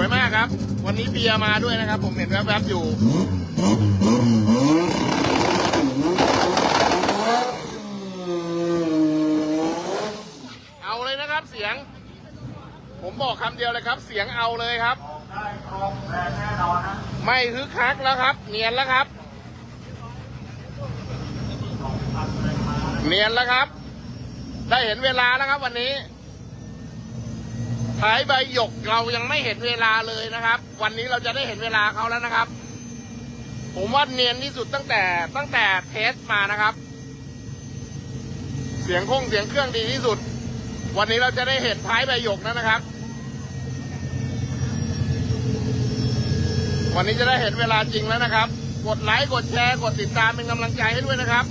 วยมากครับ วันนี้เบียร์มาด้วยนะครับ ผมเห็นแวบๆอยู่ เอาเลยนะครับเสียง ผมบอกคำเดียวเลยครับ เสียงเอาเลยครับได้ครบแรงแน่นอนะไม่คึกคักแล้วครับ เนียนแล้วครับ เนียนแล้วครับ ได้เห็นเวลาแล้วครับวันนี้ ท้ายใบหยกเรายังไม่เห็นเวลาเลยนะครับ วันนี้เราจะได้เห็นเวลาเขาแล้วนะครับ ผมว่าเนียนที่สุดตั้งแต่ตั้งแต่เทสมานะครับ เสียงคงเสียงเครื่องดีที่สุด วันนี้เราจะได้เห็นท้ายใบหยกแล้วนะครับ วันนี้จะได้เห็นเวลาจริงแล้วนะครับ กดไลค์กดแชร์กดติดตามเป็นกำลังใจให้ด้วยนะครับ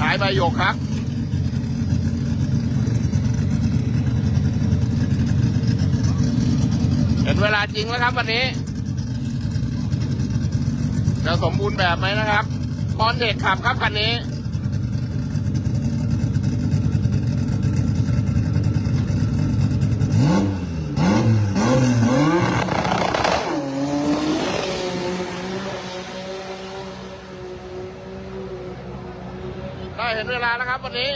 ขายใบหยกครับ เห็นเวลาจริงแล้วครับวันนี้ จะสมบูรณ์แบบไหมนะครับพรเทคขับครับคันนี้ ได้เห็นเว ลาแล้วครับ วันนี้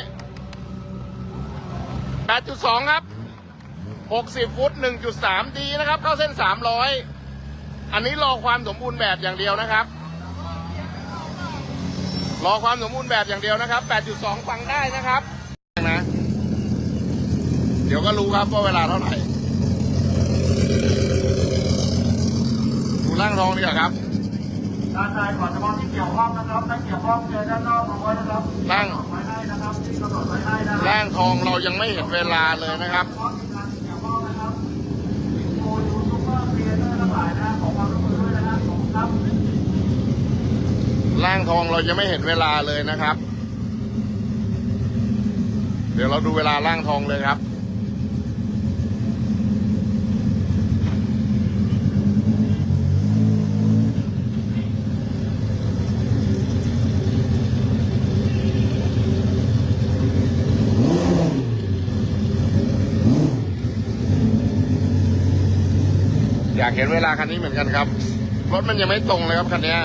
8.2 ครับ 60 ฟุต 1.3 ดีนะครับ เข้าเส้น 300 อันนี้รอความสมบูรณ์แบบอย่างเดียวนะครับ รอความสมบูรณ์แบบอย่างเดียวนะครับ 8.2 ฟังได้นะครับนะเดี๋ยวก็รู้ครับว่าเวลาเท่าไหร่ดูล่างรองดีกว่าครับ ด้านในขอเฉพาะที่เกี่ยวข้องนะครับไม่เกี่ยวข้องเจอด้านนอกเอาไว้นะครับตั้งกำหนดไว้ให้นะครับที่กำหนดไว้ให้นะร่างทองเรายังไม่เห็นเวลาเลยนะครับที่เกี่ยวข้องนะครับโอ้ยูทูบเบอร์ครีเอเตอร์ทั้งหลายนะขอความร่วมมือด้วยนะขอบคุณครับร่างทองเรายังไม่เห็นเวลาเลยนะครับ เดี๋ยวเราดูเวลาร่างทองเลยครับากเห็นเวลาคันนี้เหมือนกันครับ รถมันยังไม่ตรงเลยครับคันนี้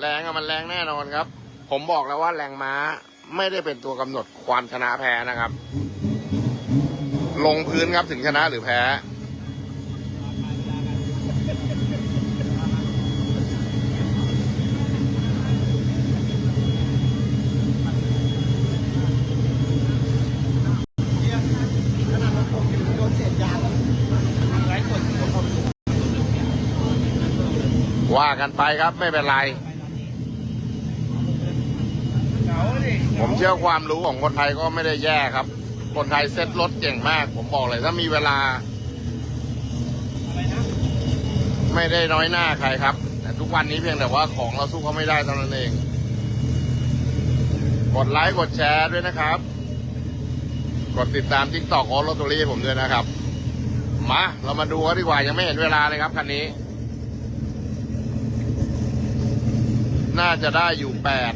แรงอะมันแรงแน่นอนครับ ผมบอกแล้วว่าแรงม้าไม่ได้เป็นตัวกำหนดความชนะแพ้นะครับ ลงพื้นครับถึงชนะหรือแพ้ กันไปครับไม่เป็นไร ผมเชื่อความรู้ของคนไทยก็ไม่ได้แย่ครับ คนไทยเซ็ตรถเก่งมาก ผมบอกเลยถ้ามีเวลา ไม่ได้น้อยหน้าใครครับแต่ทุกวันนี้เพียงแต่ว่าของเราสู้เขาไม่ได้เท่านั้นเอง กดไลค์กดแชร์ด้วยนะครับ กดติดตามทิกตอกของลอตเตอรี่ผมด้วยนะครับ มา เรามาดูกันดีกว่ายังไม่เห็นเวลาเลยครับคันนี้ น่าจะได้อยู่แปด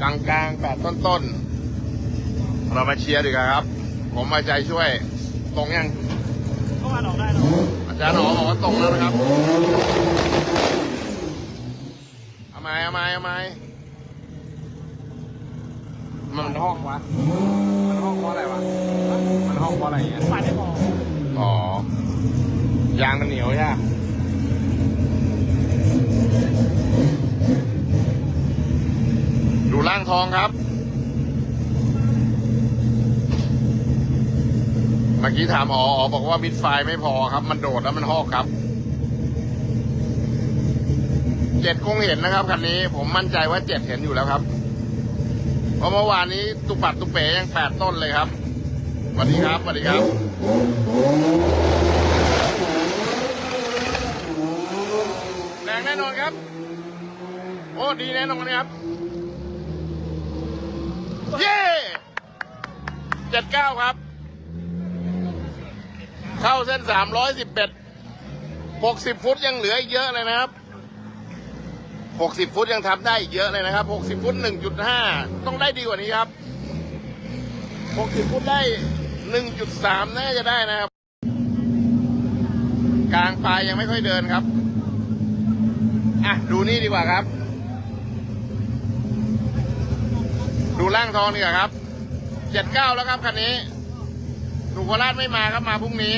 กลางกลางๆแปดต้นต้นๆเรามาเชียร์ดีกว่าครับ ผมมาใจช่วย ตรงยังเข้ามาออกได้เนาะอาจารย์หนอบอกว่าตรงแล้วนะครับเอาไหมเอาไหมเอาไหมมันห้องวะมันห้องเพราะอะไรวะ มันห้องเพราะอะไรเงี้ยไฟไม่พออ๋อยางมันเหนียวใช่ไหมดูล่าง ทองครับ เมื่อกี้ถามอ๋ออ๋อบอกว่ามิดไฟไม่พอครับ มันโดดแล้วมันหอกครับเจ็ดคงเห็นนะครับคันนี้ผมมั่นใจว่าเจ็ดเห็นอยู่แล้วครับ เพราะเมื่อวานนี้ตุปัดตุเป๋ยังแปดต้นเลยครับสวัสดีครับสวัสดีครับ แรงแน่นอนครับ โอ้ดีแน่นอนครับ เย้เจ็ดเก้าครับ เข้าเส้นสามร้อยสิบเอ็ดหกสิบฟุตยังเหลืออีกเยอะเลยนะครับหกสิบฟุตยังทำได้อีกเยอะเลยนะครับหกสิบฟุตหนึ่งจุดห้าต้องได้ดีกว่านี้ครับหกสิบฟุตได้หนึ่งจุดสามน่าจะได้นะครับ กลางปลายยังไม่ค่อยเดินครับ อะ ดูนี่ดีกว่าครับ ดูล่างทองดีกว่าครับเจ็ดเก้าแล้วครับคันนี้ดูโคราชไม่มาครับมาพรุ่งนี้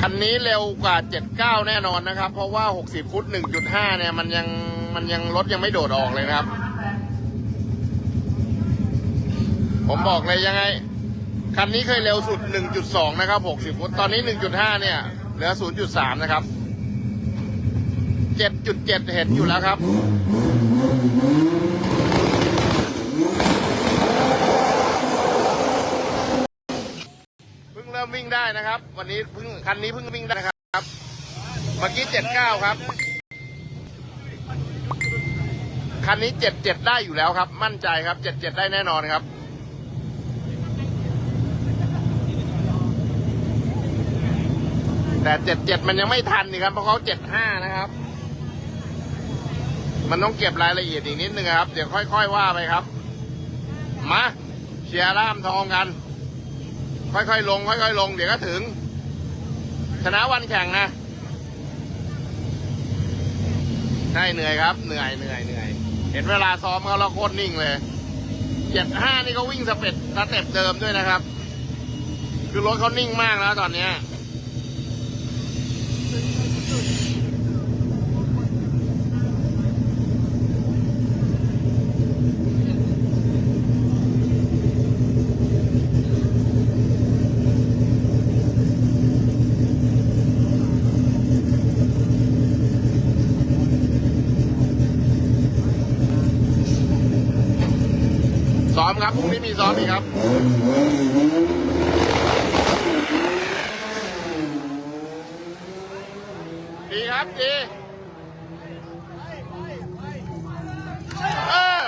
คันนี้เร็วกว่า 79 แน่นอนนะครับ เพราะว่า 60 ฟุต 1.5 เนี่ย มันยังมันยังรถยังไม่โดดออกเลยนะครับ ผมบอกเลยยังไง คันนี้เคยเร็วสุด 1.2 นะครับ 60 ฟุต ตอนนี้ 1.5 เนี่ย เหลือ 0.3 นะครับ 7.7 เห็นอยู่แล้วครับเพิ่งเริ่มวิ่งได้นะครับ วันนี้เพิ่งคันนี้เพิ่งวิ่งได้นะครับ เมื่อกี้ 79 ครับ คันนี้ 77 ได้อยู่แล้วครับ มั่นใจครับ 77 ได้แน่นอนครับ แต่77มันยังไม่ทันนี่ครับเพราะเขา75นะครับ มันต้องเก็บรายละเอียดอีกนิดนึงครับ เดี๋ยวค่อยๆว่าไปครับ มาเชียร์ร่ามทองกัน ค่อยๆลง ค่อยๆลง เดี๋ยวก็ถึง ชนะวันแข่งนะใช่เหนื่อยครับ เหนื่อยเหนื่อยเหนื่อยเห็นเวลาซ้อมเขาแล้วโคตรนิ่งเลยเจ็ดห้านี่ก็วิ่งสเต็ปสเต็ปเดิมด้วยนะครับ คือรถเขานิ่งมากแล้วตอนเนี้ย ครับพรุ่งนี้มีซ้อมอีกครับ ดีครับดีเออ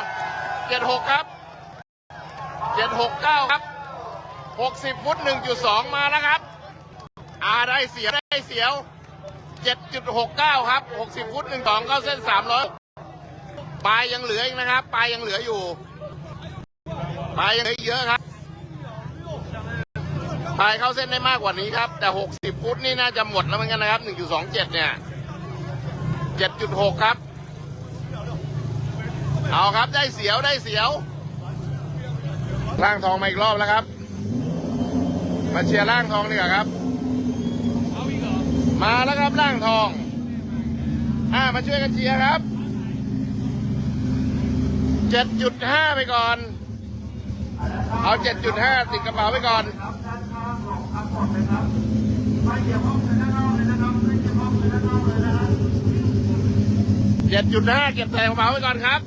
เจ็ดหกครับเจ็ดหกเก้าครับหกสิบฟุตหนึ่งจุดสองมาแล้วครับ อาได้เสียได้เสียวเจ็ดจุดหกเก้าครับหกสิบฟุตหนึ่งสองเข้าเส้นสามร้อยปลายยังเหลืออีกนะครับ ปลายยังเหลืออยู่ ปลายยังเหลือเยอะครับปายเข้าเส้นได้มากกว่านี้ครับ แต่ 60 ฟุตนี่น่าจะหมดแล้วเหมือนกันนะครับ 1.27 เนี่ย 7.6 ครับ เอาครับได้เสียวได้เสียวล่างทองมาอีกรอบแล้วครับ มาเชียร์ล่างทองดีกว่าครับ มาแล้วครับล่างทอง อ่ามาช่วยกันเชียร์ครับ 7.5 ไปก่อน เอา 7.5 ติดกระเป๋าไว้ก่อนเจ็ดจุดห้าเก็บใส่กระเป๋าไว้ก่อนครับ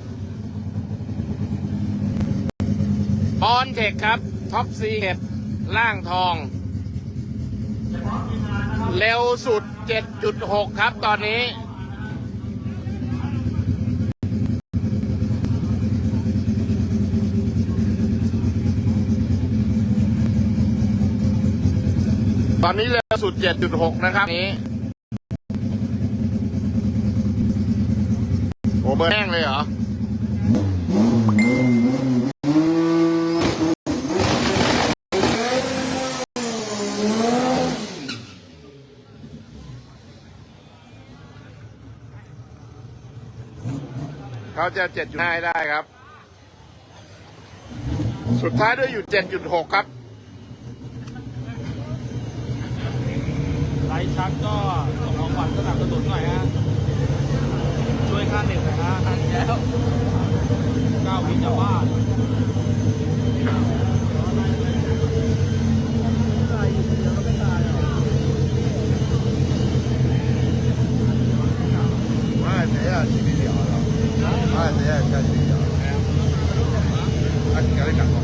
บอลเทคครับ ท็อปซีเก็บล่างทอง เร็วสุด 7.6 ครับตอนนี้ ตอนนี้เร็วสุด 7.6 นะครับนี้โอ้เบอร์แห้งเลยเหรอเขาจะ7.5ให้ได้ครับ สุดท้ายด้วยอยู่ 7.6 ครับ ไลฟ์ชักก็ส่งของขวัญสนับสนุนหน่อยฮะ ช่วยค่าเน็ตหน่อยฮะอันแล้วเก้าวิจะบ้า 哎，谁呀？去你聊了？哎，谁呀？下去聊了？啊，你赶紧赶快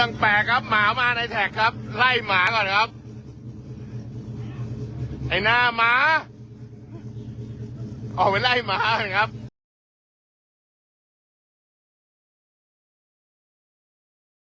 รื่องแปลกครับหมามาในแท็กครับ ไล่หมาก่อนครับ ไอ้หน้าหมา ออกไปไล่หมาครับ